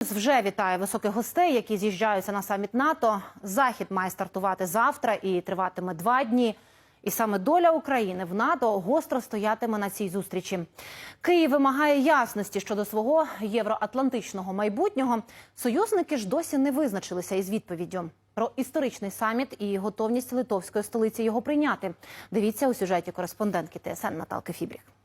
Вже вітає високих гостей, які з'їжджаються на саміт НАТО. Захід має стартувати завтра і триватиме два дні. І саме доля України в НАТО гостро стоятиме на цій зустрічі. Київ вимагає ясності щодо свого євроатлантичного майбутнього. Союзники ж досі не визначилися із відповіддю про історичний саміт і готовність литовської столиці його прийняти. Дивіться у сюжеті кореспондентки ТСН Наталки Фібріх.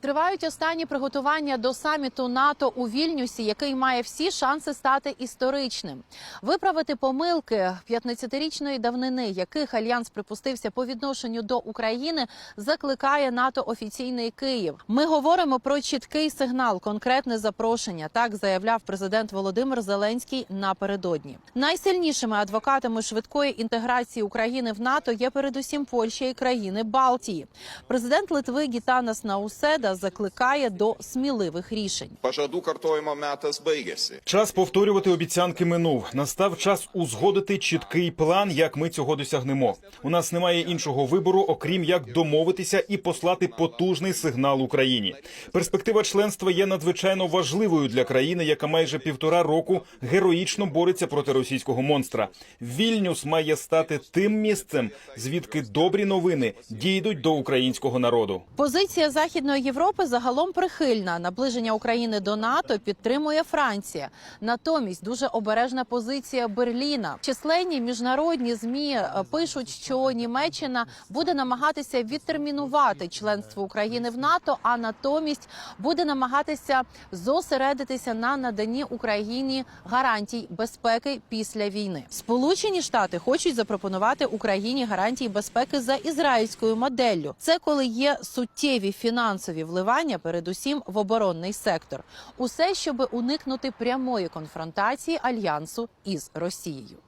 Тривають останні приготування до саміту НАТО у Вільнюсі, який має всі шанси стати історичним. Виправити помилки 15-річної давнини, яких альянс припустився по відношенню до України, закликає НАТО офіційний Київ. Ми говоримо про чіткий сигнал, конкретне запрошення. Так заявляв президент Володимир Зеленський напередодні. Найсильнішими адвокатами швидкої інтеграції України в НАТО є передусім Польща і країни Балтії. Президент Литви Гітанас Науседа закликає до сміливих рішень. Pažadų kartojimo metas baigėsi. Час повторювати обіцянки минув. Настав час узгодити чіткий план, як ми цього досягнемо. У нас немає іншого вибору, окрім як домовитися і послати потужний сигнал Україні. Перспектива членства є надзвичайно важливою для країни, яка майже півтора року героїчно бореться проти російського монстра. Вільнюс має стати тим місцем, звідки добрі новини дійдуть до українського народу. Позиція Західної Європи загалом прихильна. Наближення України до НАТО підтримує Франція. Натомість дуже обережна позиція Берліна. Численні міжнародні змі е, пишуть, що Німеччина буде намагатися відтермінувати членство України в НАТО, а натомість буде намагатися зосередитися на наданні Україні гарантій безпеки після війни. Сполучені Штати хочуть запропонувати Україні гарантії безпеки за ізраїльською моделлю. Це коли є суттєві фінансові вливання, передусім в оборонний сектор. Усе, щоб уникнути прямої конфронтації альянсу із Росією.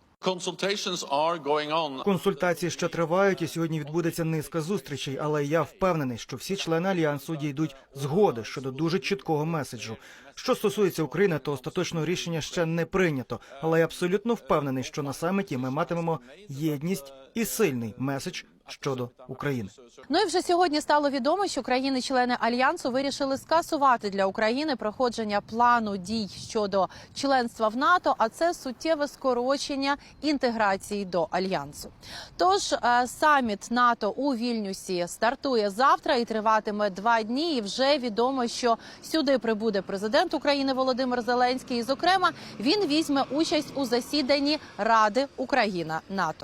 Консультації ще тривають, і сьогодні відбудеться низка зустрічей. Але я впевнений, що всі члени альянсу дійдуть згоди щодо дуже чіткого меседжу. Що стосується України, то остаточного рішення ще не прийнято. Але я абсолютно впевнений, що на саміті ми матимемо єдність і сильний меседж щодо України. Ну і вже сьогодні стало відомо, що країни-члени альянсу вирішили скасувати для України проходження плану дій щодо членства в НАТО, а це суттєве скорочення інтеграції до альянсу. Тож е, саміт НАТО у Вільнюсі стартує завтра і триватиме два дні. І вже відомо, що сюди прибуде президент України Володимир Зеленський. І, зокрема, він візьме участь у засіданні Ради Україна НАТО.